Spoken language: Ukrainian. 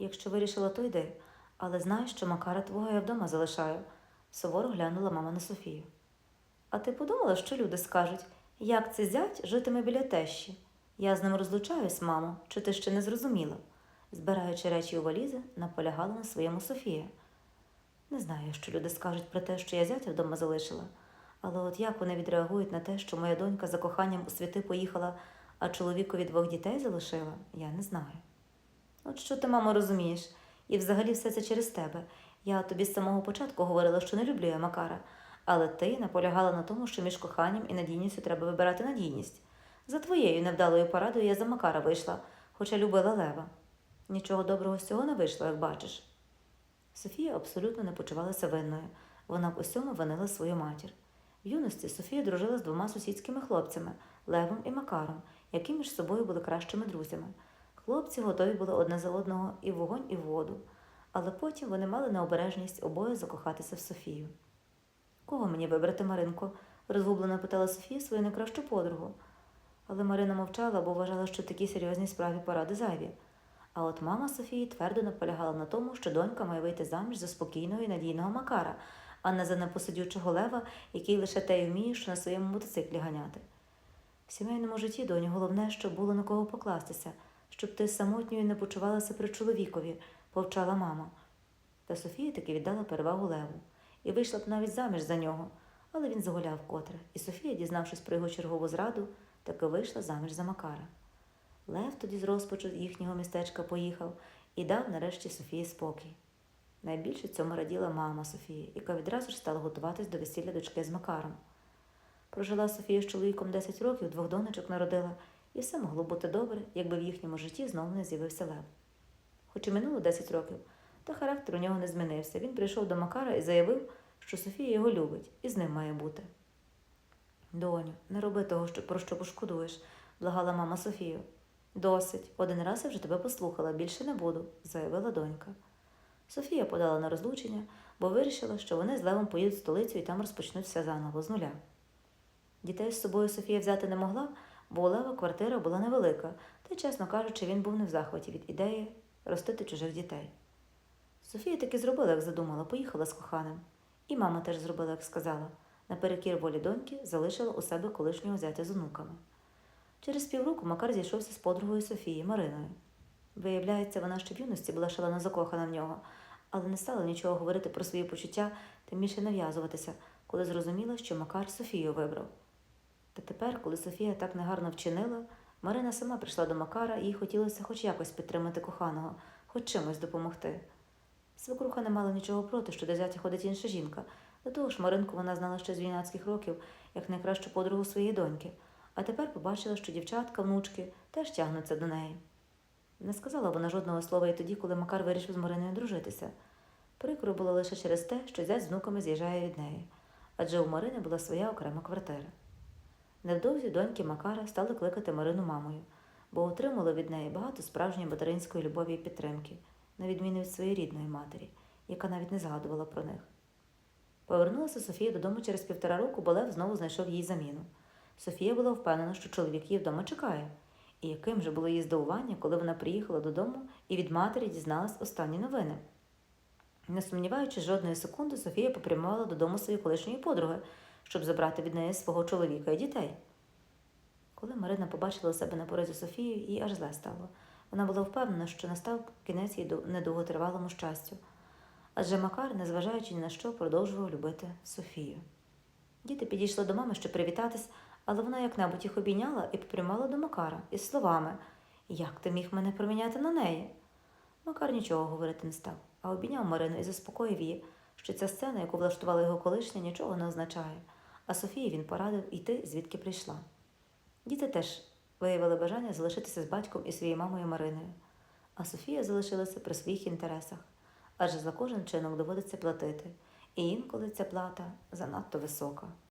Якщо вирішила, то йди, але знай, що Макара твого я вдома залишаю, суворо глянула мама на Софію. А ти подумала, що люди скажуть, як це зять житиме біля тещі? Я з ним розлучаюсь, мамо, чи ти ще не зрозуміла? Збираючи речі у валізи, наполягала на своєму Софія. Не знаю, що люди скажуть про те, що я зятя вдома залишила, але от як вони відреагують на те, що моя донька за коханням у світи поїхала, а чоловікові двох дітей залишила, я не знаю. От що ти, мамо, розумієш? І взагалі все це через тебе. Я тобі з самого початку говорила, що не люблю я Макара, але ти наполягала на тому, що між коханням і надійністю треба вибирати надійність. За твоєю невдалою порадою я за Макара вийшла, хоча любила Лева. Нічого доброго з цього не вийшло, як бачиш. Софія абсолютно не почувалася винною. Вона в усьому винила свою матір. В юності Софія дружила з двома сусідськими хлопцями Левом і Макаром, які між собою були кращими друзями. Хлопці готові були одне за одного і в вогонь, і в воду, але потім вони мали необережність обоє закохатися в Софію. Кого мені вибрати, Маринко? розгублено питала Софія свою найкращу подругу. Але Марина мовчала, бо вважала, що такі серйозні справі поради зайві. А от мама Софії твердо наполягала на тому, що донька має вийти заміж за спокійного і надійного Макара, а не за непосидючого лева, який лише те й вміє, що на своєму мотоциклі ганяти. В сімейному житті, доню, головне, щоб було на кого покластися, щоб ти самотньою не почувалася при чоловікові, повчала мама. Та Софія таки віддала перевагу леву і вийшла б навіть заміж за нього, але він загуляв котре, і Софія, дізнавшись про його чергову зраду, таки вийшла заміж за Макара. Лев тоді з розпачу їхнього містечка поїхав і дав нарешті Софії спокій. Найбільше цьому раділа мама Софії, яка відразу ж стала готуватись до весілля дочки з Макаром. Прожила Софія з чоловіком 10 років, двох донечок народила, і все могло бути добре, якби в їхньому житті знову не з'явився Лев. Хоч і минуло 10 років, та характер у нього не змінився. Він прийшов до Макара і заявив, що Софія його любить і з ним має бути. Доню, не роби того, про що пошкодуєш, благала мама Софію. Досить, один раз я вже тебе послухала, більше не буду, заявила донька. Софія подала на розлучення, бо вирішила, що вони з Левом поїдуть в столицю і там розпочнуть все заново з нуля. Дітей з собою Софія взяти не могла, бо у квартира була невелика, та, чесно кажучи, він був не в захваті від ідеї ростити чужих дітей. Софія таки зробила, як задумала, поїхала з коханим. І мама теж зробила, як сказала. Наперекір волі доньки залишила у себе колишнього зятя з онуками. Через півроку Макар зійшовся з подругою Софії Мариною. Виявляється, вона ще в юності була шалено закохана в нього, але не стала нічого говорити про свої почуття, тим більше нав'язуватися, коли зрозуміла, що Макар Софію вибрав. Та тепер, коли Софія так негарно вчинила, Марина сама прийшла до Макара і їй хотілося хоч якось підтримати коханого, хоч чимось допомогти. Свекруха не мала нічого проти, що до зятя ходить інша жінка. До того ж, Маринку вона знала ще з юнацьких років, як найкращу подругу своєї доньки, а тепер побачила, що дівчатка, внучки теж тягнуться до неї. Не сказала вона жодного слова і тоді, коли Макар вирішив з Мариною дружитися. Прикро було лише через те, що зять з внуками з'їжджає від неї, адже у Марини була своя окрема квартира. Невдовзі доньки Макара стали кликати Марину мамою, бо отримали від неї багато справжньої материнської любові і підтримки, на відміну від своєї рідної матері, яка навіть не згадувала про них. Повернулася Софія додому через півтора року, бо Лев знову знайшов їй заміну. Софія була впевнена, що чоловік її вдома чекає. І яким же було її здивування, коли вона приїхала додому і від матері дізналась останні новини. Не сумніваючись жодної секунди, Софія попрямувала додому своєї колишньої подруги, щоб забрати від неї свого чоловіка і дітей. Коли Марина побачила себе на порозі Софії, їй аж зле стало. Вона була впевнена, що настав кінець її недовготривалому щастю. Адже Макар, незважаючи ні на що, продовжував любити Софію. Діти підійшли до мами, щоб привітатись, але вона як-небудь їх обійняла і попрямувала до Макара із словами Як ти міг мене проміняти на неї? Макар нічого говорити не став, а обійняв Марину і заспокоїв її, що ця сцена, яку влаштувала його колишня, нічого не означає, а Софії він порадив йти, звідки прийшла. Діти теж виявили бажання залишитися з батьком і своєю мамою Мариною, а Софія залишилася при своїх інтересах, адже за кожен чинок доводиться платити, і інколи ця плата занадто висока.